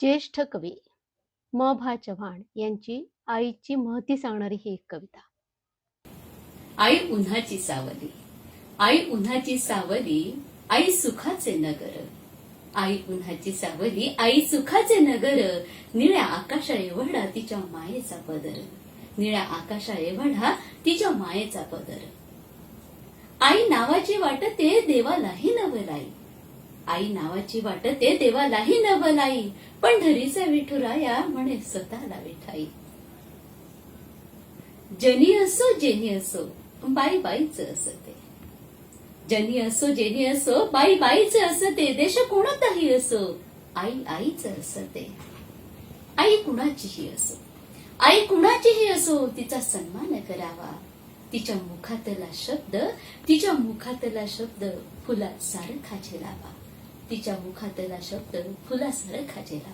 ज्येष्ठ कवी म भा चव्हाण यांची आईची महती सांगणारी ही एक कविता. आई उन्हाची सावली आई उन्हाची सावली आई सुखाचे नगर. आई उन्हाची सावली आई सुखाचे नगर. निळ्या आकाशा एवढा तिच्या मायेचा पदर. निळ्या आकाशा एवढा तिच्या मायेचा पदर. आई नावाची वाटते देवालाही नवलाई. आई नावाची वाटते देवालाही नवलाई. पंढरीचा विठुराया म्हणे स्वतःला विठाई. जनी असो जेनी असो बाई बाईच असते. जनी असो जेनी असो बाई बाईच असते. देश कोणताही असो आई आईच असते. आई कुणाचीही असो. आई कुणाचीही असो तिचा सन्मान करावा. तिच्या मुखातला शब्द तिच्या मुखातला शब्द फुला सारखा झेलावा. तिच्या मुखातला शब्द फुलासारखा जेला